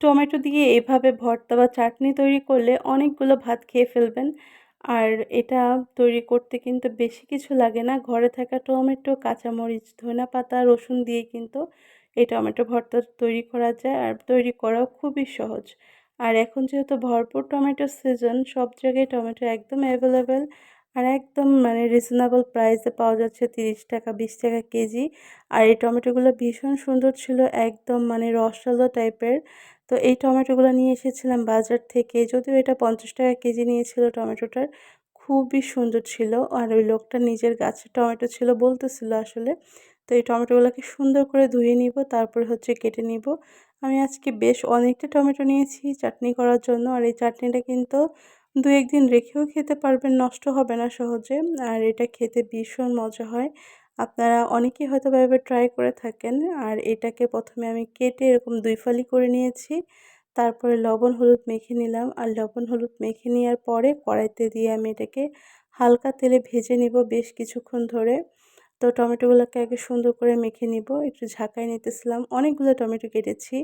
Tomato দিয়ে এভাবে ভর্তা বা চাটনি তৈরি করলে অনেকগুলো ভাত খেয়ে ফেলবেন। আর এটা তৈরি করতে কিন্তু বেশি কিছু লাগে না। ঘরে থাকা টমেটো, কাঁচামরিচ ধনা পাতা রসুন দিয়ে কিন্তু এই টমেটো ভর্তা তৈরি করা যায় আর তৈরি করাও খুবই সহজ। আর এখন যেহেতু ভরপুর টমেটোর সিজন, সব জায়গায় টমেটো একদম অ্যাভেলেবেল আর একদম মানে রিজনেবল প্রাইসে পাওয়া যাচ্ছে তিরিশ টাকা, বিশ টাকা কেজি। আর এই টমেটোগুলো ভীষণ সুন্দর ছিল, একদম মানে রসালো টাইপের তো এই টমেটোগুলো নিয়ে এসেছিলাম বাজার থেকে। যদিও এটা পঞ্চাশ টাকা কেজি নিয়েছিল টমেটোটার, খুবই সুন্দর ছিল। আর ওই লোকটা নিজের গাছের টমেটো ছিল বলতেছিল আসলে। তো এই টমেটোগুলোকে সুন্দর করে ধুয়ে নিব, তারপরে হচ্ছে কেটে নিব। আমি আজকে বেশ অনেকটা টমেটো নিয়েছি চাটনি করার জন্য। আর এই চাটনিটা কিন্তু দু একদিন রেখেও খেতে পারবেন, নষ্ট হবে না সহজে। আর এটা খেতে ভীষণ মজা হয়। আপনারা অনেকেই হয়তো এভাবে ট্রাই করে থাকেন। আর এটাকে প্রথমে আমি কেটে এরকম দুই ফালি করে নিয়েছি। তারপরে লবণ, হলুদ মেখে নিলাম। আর লবণ, হলুদ মেখে নেওয়ার পরে কড়াইতে দিয়ে আমি এটাকে হালকা তেলে ভেজে নিব বেশ কিছুক্ষণ ধরে। তো টমেটোগুলোকে আগে সুন্দর করে মেখে নিব। একটু ঝাঁকাই নিতেছিলাম। অনেকগুলো টমেটো কেটেছি।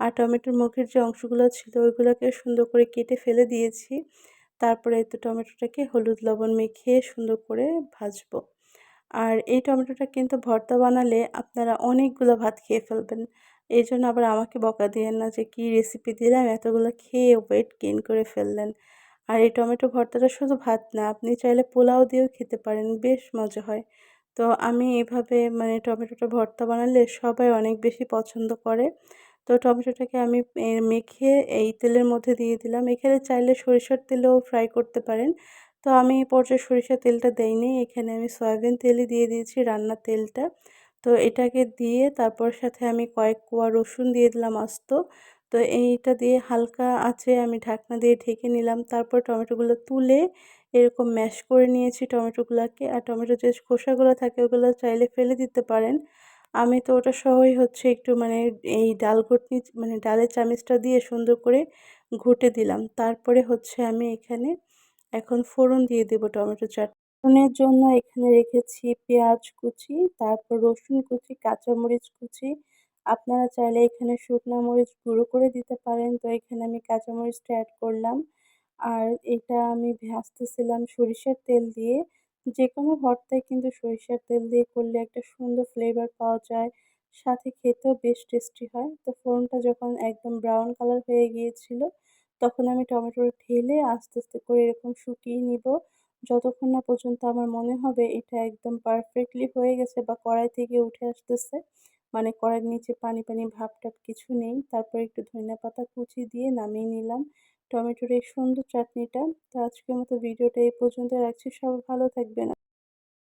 আর টমেটোর মুখের যে অংশগুলো ছিল, ওইগুলোকে সুন্দর করে কেটে ফেলে দিয়েছি। তারপরে তো টমেটোটাকে হলুদ, লবণ মেখে সুন্দর করে ভাজবো। আর এই টমেটোটা কিন্তু ভর্তা বানালে আপনারা অনেকগুলো ভাত খেয়ে ফেলবেন। এই জন্য আবার আমাকে বকা দিয়েন না যে, কী রেসিপি দিলাম, এতগুলো খেয়ে ওয়েট গেন করে ফেললেন। আর এই টমেটো ভর্তাটা শুধু ভাত না, আপনি চাইলে পোলাও দিয়েও খেতে পারেন, বেশ মজা হয়। তো আমি এভাবে মানে টমেটোটা ভর্তা বানালে সবাই অনেক বেশি পছন্দ করে। তো টমেটোটাকে আমি মেখে এই তেলের মধ্যে দিয়ে দিলাম। এখানে চাইলে সরিষার তেলেও ফ্রাই করতে পারেন। তো আমি এই পর্যায়ে সরিষার তেলটা দেইনি। এখানে আমি সয়াবিন তেলই দিয়ে দিয়েছি, রান্নার তেলটা। তো এটাকে দিয়ে তারপর সাথে আমি কয়েক কোয়া রসুন দিয়ে দিলাম আস্ত। তো এইটা দিয়ে হালকা আছে আমি ঢাকনা দিয়ে ঢেকে নিলাম। তারপর টমেটোগুলো তুলে এরকম ম্যাশ করে নিয়েছি টমেটোগুলোকে। আর টমেটো যে খোসাগুলো থাকে ওগুলো চাইলে ফেলে দিতে পারেন। আমি তো ওটা সহই হচ্ছে একটু মানে এই ডাল ঘুটনি মানে ডালের চামিচটা দিয়ে সুন্দর করে ঘুটে দিলাম। তারপরে হচ্ছে আমি এখানে এখন ফোড়ন দিয়ে দেবো টমেটো চাট। ফোড়নের জন্য এখানে রেখেছি পেঁয়াজ কুচি, তারপর রসুন কুচি, কাঁচামরিচ কুচি। আপনারা চাইলে এখানে শুকনো মরিচ গুঁড়ো করে দিতে পারেন। তো এখানে আমি কাঁচামরিচটা অ্যাড করলাম। আর এটা আমি ভাজতেছিলাম সরিষার তেল দিয়ে। যে কোনো ভর্তায় কিন্তু সরিষার তেল দিয়ে করলে একটা সুন্দর ফ্লেভার পাওয়া যায়। সাথে খেতেও বেশ টেস্টি হয়। তো ফোড়নটা যখন একদম ব্রাউন কালার হয়ে গিয়েছিল তখন আমি টমেটোটা ঢেলে আস্তে আস্তে করে এরকম শুকিয়ে নিব। যতক্ষণ না পর্যন্ত আমার মনে হবে এটা একদম পারফেক্টলি হয়ে গেছে বা কড়াই থেকে উঠে আসতেছে মানে কড়াইয়ের নিচে পানি পানি ভাব টাপ কিছু নেই, তারপর একটু ধনিয়া পাতা কুচি দিয়ে নামিয়ে নিলাম। টমেটোর এই সুন্দর চাটনিটা। তো আজকের মতো ভিডিওটা এই পর্যন্ত রাখছি। সবাই ভালো থাকবেন।